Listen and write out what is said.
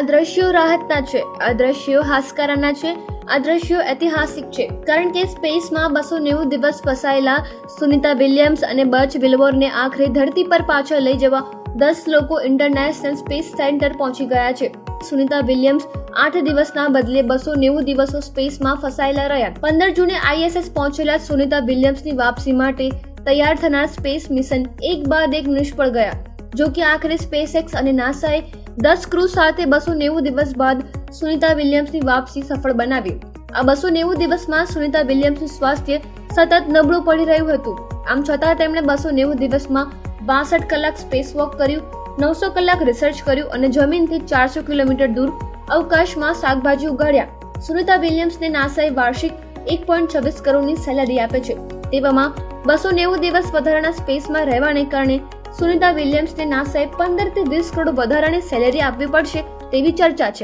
દ્રશ્યો રાહતના છે. આ દ્રશ્યો હાસકારાના છે. આ દ્રશ્યો ઐતિહાસિક છે. કારણ કે સ્પેસમાં બસો નેવું દિવસ ફસાયેલા સુનિતા વિલિયમ્સ અને બચ વિલવોરને આખરે ધરતી પર પાછા લઈ જવા દસ લોકો ઇન્ટરનેશનલ સ્પેસ સેન્ટર પહોંચી ગયા છે. સુનિતા વિલિયમ્સ આઠ દિવસના બદલે બસો નેવું દિવસો સ્પેસમાં ફસાયેલા રહ્યા. પંદર જૂને આઈએસએસ પહોંચેલા સુનિતા વિલિયમ્સની વાપસી માટે તૈયાર થનાર સ્પેસ મિશન એક બાદ એક નિષ્ફળ ગયા. જો કે આખરે સ્પેસએક્સ અને નાસાએ દસ ક્રૂઝ સાથે બસો નેવું દિવસ બાદ સુનિતા વિલિયમ્સની વાપસી સફળ બનાવી. આ બસો નેવું દિવસમાં સુનિતા વિલિયમ્સનું સ્વાસ્થ્ય સતત નબળું પડી રહ્યું હતું. આમ છતાં તેમણે બસો નેવું દિવસમાં બાસઠ કલાક સ્પેસ વોક કર્યું, નવસો કલાક રિસર્ચ કર્યું અને જમીનથી ચારસો કિલોમીટર દૂર અવકાશમાં શાકભાજી ઉગાડ્યા. સુનિતા વિલિયમ્સને નાસાએ વાર્ષિક એક પોઈન્ટ છવ્વીસ કરોડની સેલેરી આપે છે. તેવામાં બસો નેવું દિવસ વધારાના સ્પેસમાં રહેવાને કારણે સુનિતા વિલિયમ્સને નાસાએ પંદરથી વીસ કરોડ વધારાની સેલેરી આપવી પડશે તેવી ચર્ચા છે.